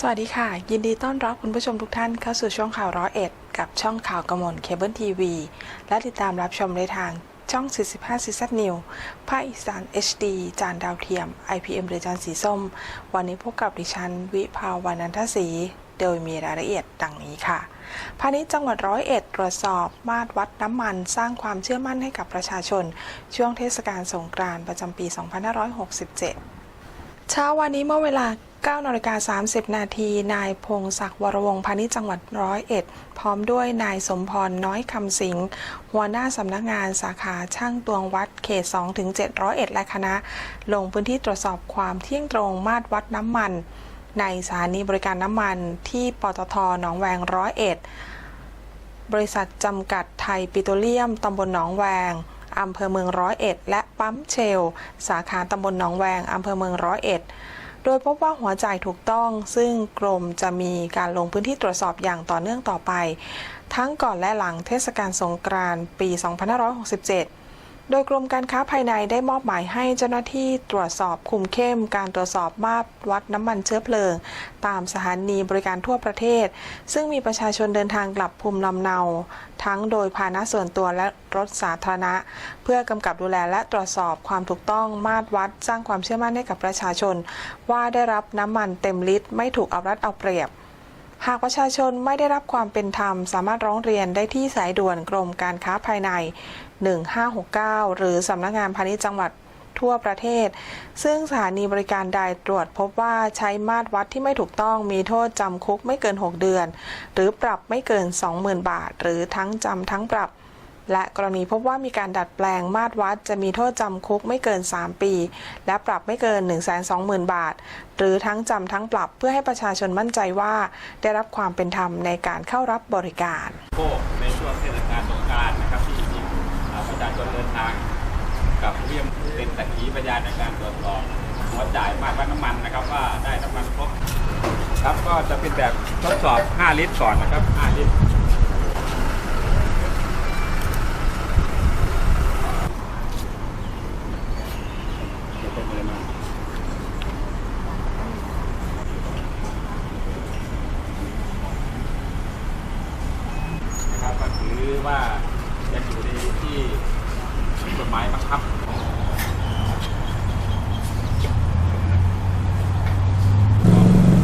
สวัสดีค่ะ ยินดีต้อนรับคุณผู้ชมทุกท่านเข้าสู่ช่องข่าวร้อยเอ็ดกับช่องข่าวกระมวลเคเบิลทีวีและติดตามรับชมในทางช่อง 45 ซีซันนิวภาคอีสาน HD จานดาวเทียม IPM หรือจานสีส้ม วันนี้พบกับดิฉัน วิภาวันนันทศรีโดยมีรายละเอียดดังนี้ค่ะ พาณิชย์จังหวัดร้อยเอ็ดตรวจสอบมาตรวัดน้ำมันสร้างความเชื่อมั่นให้กับประชาชน ช่วงเทศกาลสงกรานต์ประจำปี 2567เช้าวันนี้เมื่อเวลา 9นาฬิกา30 นาที นายพงศักดิ์วรวงพาณิชย์จังหวัดร้อยเอ็ด พร้อมด้วยนายสมพรน้อยคำสิงห์หัวหน้าสำนักงานสาขาช่างตวงวัดเขต2ถึง7ร้อยเอ็ดและคณะ ลงพื้นที่ตรวจสอบความเที่ยงตรงมาตรวัดน้ำมัน ในสถานีบริการน้ำมันที่ปตทหนองแวงร้อยเอ็ด บริษัทจำกัดไทยปิโตรเลียมตำบลหนองแวงอำเภอเมืองร้อยเอ็ด และปั๊มเชล สาขาตำบลหนองแวงอำเภอเมืองร้อยเอ็ด โดยพบว่าหัวจ่ายถูกต้อง ซึ่งกรมจะมีการลงพื้นที่ตรวจสอบอย่างต่อเนื่องต่อไป ทั้งก่อนและหลังเทศกาลสงกรานต์ปี 2567 โดยกรมการค้าภายในได้มอบหมายให้เจ้าหน้าที่ตรวจสอบคุมเข้มการตรวจสอบมาตรวัดน้ำมันเชื้อเพลิง ตามสถานีบริการทั่วประเทศ ซึ่งมีประชาชนเดินทางกลับภูมิลำเนา ทั้งโดยพาหนะส่วนตัวและรถสาธารณะ เพื่อกำกับดูแลและตรวจสอบความถูกต้องมาตรวัดสร้างความเชื่อมั่นให้กับประชาชน ว่าได้รับน้ำมันเต็มลิตรไม่ถูกเอารัดเอาเปรียบ หากประชาชนไม่ได้รับความเป็นธรรม สามารถร้องเรียนได้ที่สายด่วนกรมการค้าภายใน 1569 หรือสำนักงานพาณิชย์จังหวัดทั่วประเทศ ซึ่งสถานีบริการใดตรวจพบว่าใช้มาตรวัดที่ไม่ถูกต้องมีโทษจำคุกไม่เกิน 6 เดือน หรือปรับไม่เกิน 20,000 บาท หรือทั้งจำทั้งปรับ และกรณีพบว่ามีการดัดแปลงมาตรวัด จะมีโทษจำคุกไม่เกิน 3 ปี และปรับไม่เกิน 120,000 บาท หรือทั้งจำทั้งปรับเพื่อให้ประชาชนมั่นใจว่า ได้รับความเป็นธรรมในการเข้ารับบริการในช่วงเทศกาลสงกรารนะครับที่มีอ่าประชาชนเดินทาง กับเรียมเป็นสักขีพยานในการตรวจสอบหัวจ่ายมาตรวัดน้ำมันนะครับว่าได้น้ำมันครบครับก็จะเป็นแบบทดสอบ 5 ลิตรก่อนนะครับ 5 ลิตร นะครับก็ถือว่ายังอยู่ในที่ กฎหมายบังคับ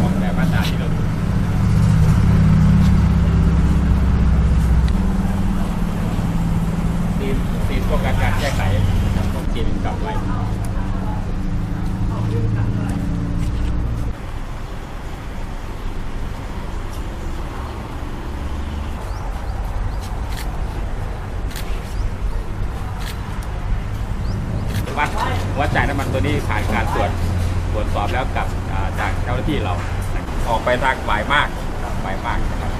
ของแบบมาตราที่เราดูทีมทีมป้องกันการแก้ไขนะครับของจีนกลับไว้ วัด วัดจ่ายน้ำมันตัวนี้ผ่านการตรวจตรวจสอบแล้วกับจากเจ้าหน้าที่เรา ออกไปทางบ่ายมากบ่ายมากนะครับ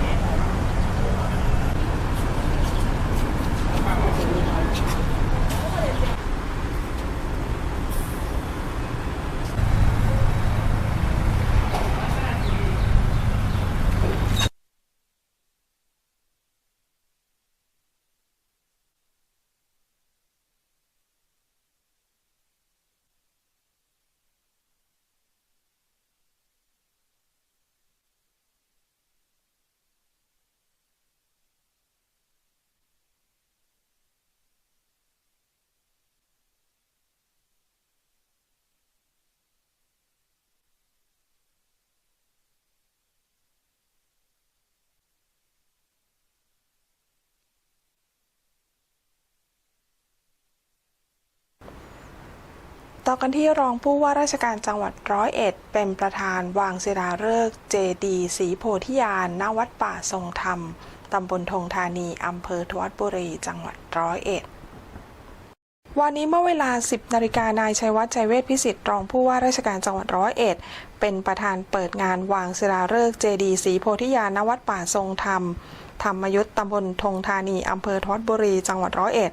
ต่อกันที่รองผู้ว่าราชการจังหวัดร้อยเอ็ด เป็นประธานวางศิลาฤกษ์เจดีศรีโพธิญาณณวัดป่าทรงธรรม ตำบลธงธานีอำเภอทวัดบุรี จังหวัดร้อยเอ็ดวันนี้เมื่อเวลา 10นาฬิกานายชัยวัฒน์ชัยเวชพิสิทธิ์รองผู้ว่าราชการจังหวัดร้อยเอ็ด เป็นประธานเปิดงานวางศิลาฤกษ์เจดีศรีโพธิญาณณวัดป่าทรงธรรม ธรรมยุทธ์ตำบลธงธานีอำเภอทวัดบุรี จังหวัดร้อยเอ็ด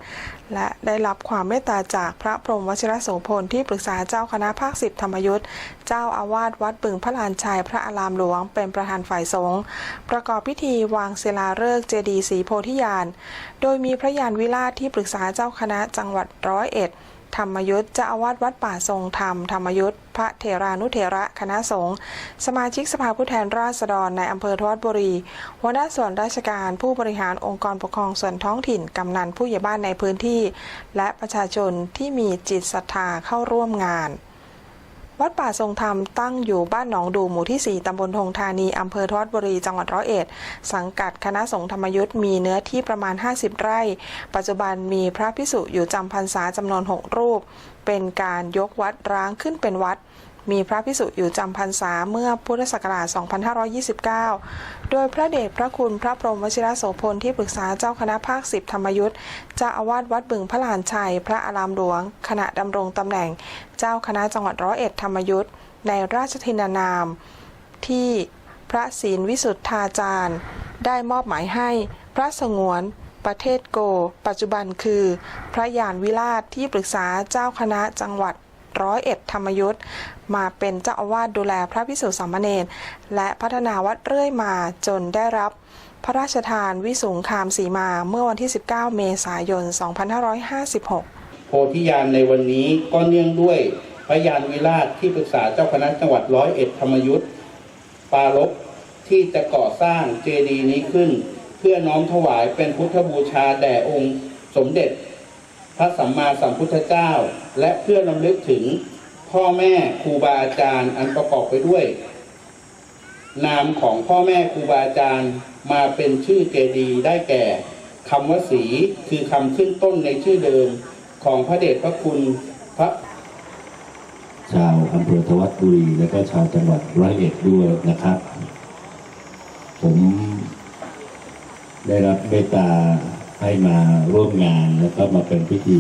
และได้รับความเมตตาจากพระพรหมวชิรโสพลที่ปรึกษาเจ้าคณะภาคสิบธรรมยุทธ์เจ้าอาวาสวัดบึงพระลานชัยพระอารามหลวง เป็นประธานฝ่ายสงฆ์ประกอบพิธีวางศิลาฤกษ์เจดีย์ศรีโพธิญาณ โดยมีพระยานวิราชที่ปรึกษาเจ้าคณะจังหวัดร้อยเอ็ด ธรรมยุทธ์เจ้าอาวาสวัดป่าทรงธรรมธรรมยุทธ์พระเถรานุเถระคณะสงฆ์สมาชิกสภาผู้แทนราษฎรในอำเภอทวัดบุรีหัวหน้าส่วนราชการผู้บริหารองค์กรปกครองส่วนท้องถิ่นกำนันผู้ใหญ่บ้านในพื้นที่ และประชาชนที่มีจิตศรัทธาเข้าร่วมงาน วัดป่าทรงธรรมตั้งอยู่บ้านหนองดูหมู่ที่ 4 ตำบลทงธานี อำเภอทวัดบุรี จังหวัดร้อยเอ็ด สังกัดคณะสงฆ์ธรรมยุทธ์มีเนื้อที่ประมาณ 50 ไร่ ปัจจุบันมีพระพิสุอยู่จำพรรษาจำนวน 6 รูป เป็นการยกวัดร้างขึ้นเป็นวัด มีพระพิสุอยู่จำพรรษาเมื่อพุทธศักราช 2529 โดยพระเดชพระคุณพระพรหมวชิรโสพลที่ปรึกษาเจ้าคณะภาค10ธรรมยุทธ์เจ้าอาวาสวัดบึงพระลานชัย พระอารามหลวง ขณะดำรงตำแหน่ง เจ้าคณะจังหวัดร้อยเอ็ดธรรมยุทธ์ในราชทินานาม ที่พระศีลวิสุทธาจารย์ ได้มอบหมายให้พระสงวนประเทศโก ปัจจุบันคือ พระยานวิราชที่ปรึกษาเจ้าคณะจังหวัด ร้อยเอ็ดธรรมยุทธ์มาเป็นเจ้าอาวาสดูแลพระพิสุสามเณรและพัฒนาวัดเรื่อยมาจนได้รับพระราชทานวิสุงคามสีมาเมื่อวันที่ 19 เมษายน 2556 โพธิญาณในวันนี้ก็เนื่องด้วยพระยานวิราชที่ปรึกษาเจ้าคณะจังหวัดร้อยเอ็ดธรรมยุทธ์ปารลบที่จะก่อสร้างเจดีย์นี้ขึ้น เพื่อน้อมถวายเป็นพุทธบูชาแด่องค์สมเด็จ พระสัมมาสัมพุทธเจ้า และเพื่อรำลึกถึงพ่อแม่ครูบาอาจารย์อันประกอบไปด้วย นามของพ่อแม่ครูบาอาจารย์มาเป็นชื่อเจดี ได้แก่คำว่าสีคือคำขึ้นต้นในชื่อเดิมของพระเดชพระคุณพระชาวอำเภอทวัดบุรีและก็ชาวจังหวัดร้อยเอ็ดด้วยนะครับ ผมได้รับเมตตา ให้มาร่วมงานแล้วก็มาเป็นพิธี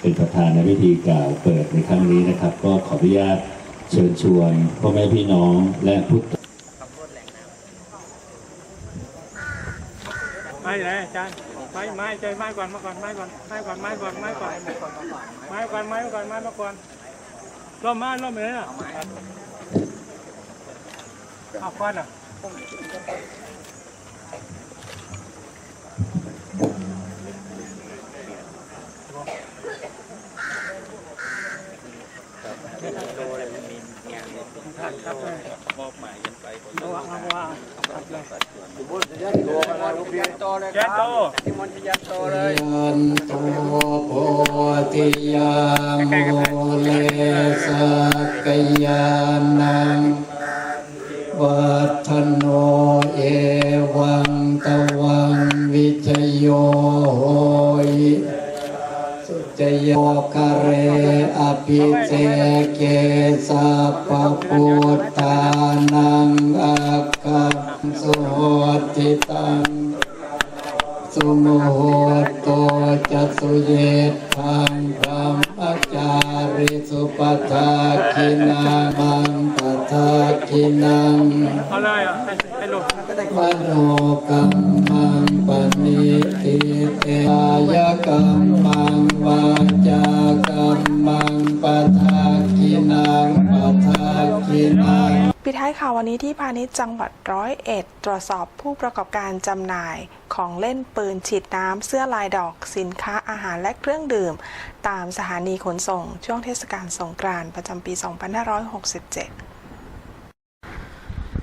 เป็นประธานในพิธีกล่าวเปิดในครั้งนี้นะครับ ก็ขออนุญาตเชิญชวนพ่อแม่พี่น้องและพุทธไม้ไหนอาจารย์ไม้ไม้ใจไม้ก่อนมาก่อนไม้ก่อนไม้ก่อนไม้ก่อนไม้ก่อนไม้ก่อนไม้ก่อนไม้ก่อนไม้มาก่อนร่มไม้ร่มไหนอะเอาควันอะ กันแกโตเลยครับนิมต์ยัโตเลยยัโตโพโมเลย จิตัง สุโม ท้ายข่าววันนี้ที่พาณิชย์จังหวัดร้อยเอ็ด ตรวจสอบผู้ประกอบการจำหน่ายของเล่นปืนฉีดน้ำเสื้อลายดอกสินค้าอาหารและเครื่องดื่ม ตามสถานีขนส่งช่วงเทศกาลสงกรานต์ประจำปี 2567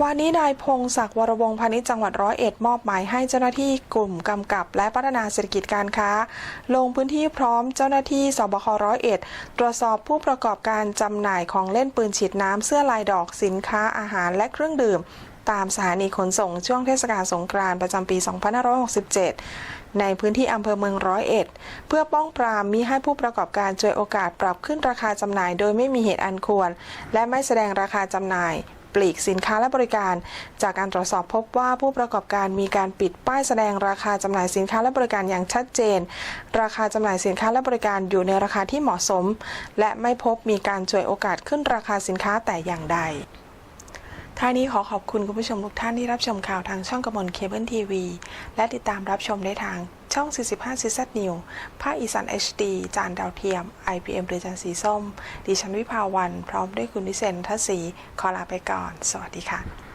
วันนี้นายพงศักดิ์วรวงพาณิชย์จังหวัดร้อยเอ็ดมอบหมายให้เจ้าหน้าที่กลุ่มกำกับ และพัฒนาเศรษฐกิจการค้า ลงพื้นที่พร้อมเจ้าหน้าที่สบคร้อยเอ็ดตรวจสอบผู้ประกอบการจำหน่ายของเล่นปืนฉีดน้ำเสื้อลายดอกสินค้าอาหารและเครื่องดื่ม ตามสถานีขนส่งช่วงเทศกาลสงกรานต์ประจำปี 2567 ในพื้นที่อำเภอเมืองร้อยเอ็ดเพื่อป้องปรามมิให้ผู้ประกอบการเจอโอกาสปรับขึ้นราคาจำหน่าย โดยไม่มีเหตุอันควร และไม่แสดงราคาจำหน่าย ปลีกสินค้าและบริการ จากการตรวจสอบพบว่าผู้ประกอบการมีการปิดป้ายแสดงราคาจำหน่ายสินค้าและบริการอย่างชัดเจน ราคาจำหน่ายสินค้าและบริการอยู่ในราคาที่เหมาะสม และไม่พบมีการจ่วยโอกาสขึ้นราคาสินค้าแต่อย่างใดท้ายนี้ขอขอบคุณคุณผู้ชมทุกท่านที่รับชมข่าวทางช่องกระมวลเคเบิลทีวีและติดตามรับชมได้ทาง ช่อง 45ซีซัดนิวภาคอีสาน HD จานดาวเทียม IPM หรือจานสีส้ม ดิฉันวิภาวัน พร้อมด้วยคุณวิเศษทัศสีขอลาไปก่อน สวัสดีค่ะ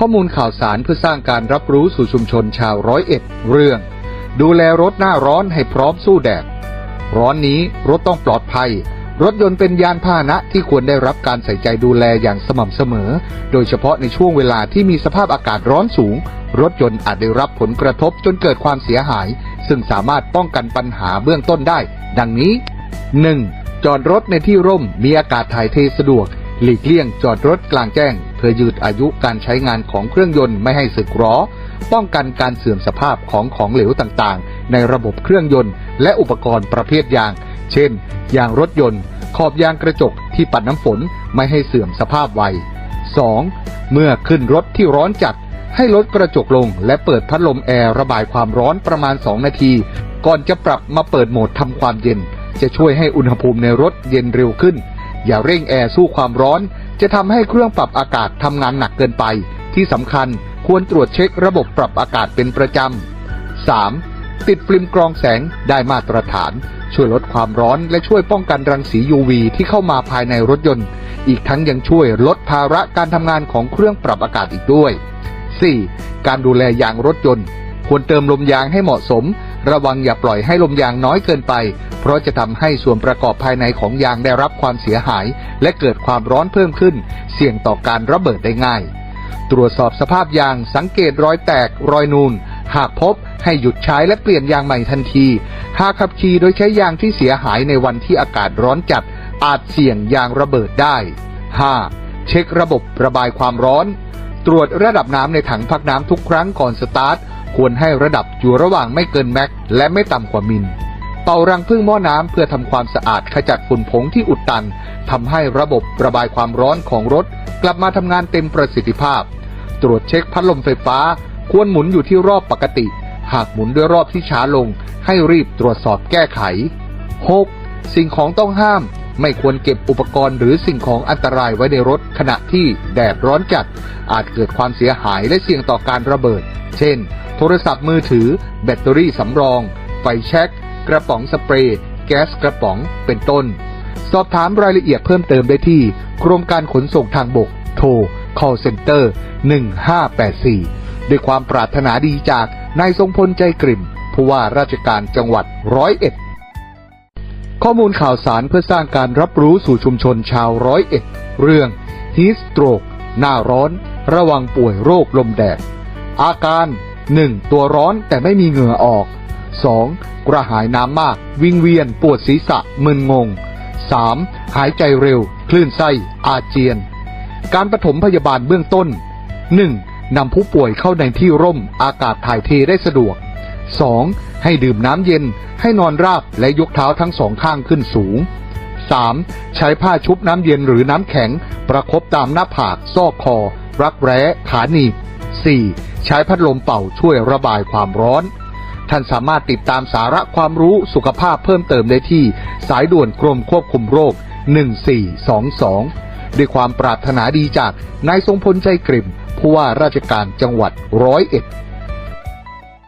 ข้อมูลข่าวสารเพื่อสร้างการรับรู้สู่ชุมชนชาวร้อยเอ็ด เรื่อง ดูแลรถหน้าร้อนให้พร้อมสู้แดด ร้อนนี้รถต้องปลอดภัย รถยนต์เป็นยานพาหนะที่ควรได้รับการใส่ใจดูแลอย่างสม่ำเสมอ โดยเฉพาะในช่วงเวลาที่มีสภาพอากาศร้อนสูง รถยนต์อาจได้รับผลกระทบจนเกิดความเสียหาย ซึ่งสามารถป้องกันปัญหาเบื้องต้นได้ ดังนี้ 1. จอดรถในที่ร่มมีอากาศถ่ายเทสะดวก หลีกเลี่ยงจอดรถกลางแจ้ง อยืดอายุการใช้งานของเครื่องยนต์ไม่ให้สึกหรอ ป้องกันการเสื่อมสภาพของของเหลวต่างๆ ในระบบเครื่องยนต์ และอุปกรณ์ประเภทยาง เช่น ยางรถยนต์ ขอบยางกระจกที่ปัดน้ำฝนไม่ให้เสื่อมสภาพไว 2. เมื่อขึ้นรถที่ร้อนจัด ให้ลดกระจกลง และเปิดพัดลมแอร์ระบายความร้อนประมาณ 2 นาที ก่อนจะปรับมาเปิดโหมดทำความเย็น จะช่วยให้อุณหภูมิในรถเย็นเร็วขึ้น อย่าเร่งแอร์สู้ความร้อน จะทำให้เครื่องปรับอากาศทำงานหนักเกินไป ที่สำคัญควรตรวจเช็คระบบปรับอากาศเป็นประจำ 3. ติดฟิล์มกรองแสงได้มาตรฐาน ช่วยลดความร้อนและช่วยป้องกันรังสี UV ที่เข้ามาภายในรถยนต์ อีกทั้งยังช่วยลดภาระการทำงานของเครื่องปรับอากาศอีกด้วย 4. การดูแลยางรถยนต์ ควรเติมลมยางให้เหมาะสม ระวังอย่าปล่อยให้ลมยางน้อยเกินไป เพราะจะทำให้ส่วนประกอบภายในของยางได้รับความเสียหาย และเกิดความร้อนเพิ่มขึ้น เสี่ยงต่อการระเบิดได้ง่าย ตรวจสอบสภาพยางสังเกตรอยแตกรอยนูนหากพบให้หยุดใช้และเปลี่ยนยางใหม่ทันที หากขับขี่โดยใช้ยางที่เสียหายในวันที่อากาศร้อนจัด อาจเสี่ยงยางระเบิดได้ 5. เช็คระบบระบายความร้อน ตรวจระดับน้ำในถังพักน้ำทุกครั้งก่อนสตาร์ท ควรให้ระดับอยู่ระหว่างไม่เกินแม็กและไม่ต่ำกว่ามิล เป่ารังพึ่งหม้อน้ำเพื่อทำความสะอาดขจัดฝุ่นผงที่อุดตันทำให้ระบบระบายความร้อนของรถ กลับมาทำงานเต็มประสิทธิภาพ ตรวจเช็คพัดลมไฟฟ้า ควรหมุนอยู่ที่รอบปกติ หากหมุนด้วยรอบที่ช้าลง ให้รีบตรวจสอบแก้ไข 6. สิ่งของต้องห้าม ไม่ควรเก็บอุปกรณ์หรือสิ่งของอันตรายไว้ในรถขณะที่แดดร้อนจัด อาจเกิดความเสียหายและเสี่ยงต่อการระเบิด เช่น โทรศัพท์มือถือ แบตเตอรี่สำรอง ไฟแช็กกระป๋องสเปรย์ แก๊สกระป๋องเป็นต้น สอบถามรายละเอียดเพิ่มเติมได้ที่กรมการขนส่งทางบก โทร call center 1584 ด้วยความปรารถนาดีจากนายทรงพลใจกริ่มผู้ว่าราชการจังหวัดร้อยเอ็ดข้อมูลข่าวสารเพื่อสร้างการรับรู้สู่ชุมชนชาวร้อยเอ็ด เรื่อง Heat Stroke หน้าร้อน ระวังป่วยโรคลมแดด อาการ 1. ตัวร้อนแต่ไม่มีเหงื่อออก 2. กระหายน้ำมาก วิงเวียน ปวดศีรษะ มึนงง 3. หายใจเร็ว คลื่นไส้ อาเจียน การปฐมพยาบาลเบื้องต้น 1. นำผู้ป่วยเข้าในที่ร่ม อากาศถ่ายเทได้สะดวก 2. ให้ดื่มน้ำเย็น ให้นอนราบและยกเท้าทั้งสองข้างขึ้นสูง 3. ใช้ผ้าชุบน้ำเย็นหรือน้ำแข็ง ประคบตามหน้าผาก ซอกคอ รักแร้ ขาหนีบ 4. ใช้พัดลมเป่าช่วยระบายความร้อน ท่านสามารถติดตามสาระความรู้สุขภาพเพิ่มเติมได้ที่ สายด่วนกรมควบคุมโรค 1422 ด้วยความปรารถนาดีจากนายทรงพลใจกริ่มผู้ว่าราชการจังหวัดร้อยเอ็ด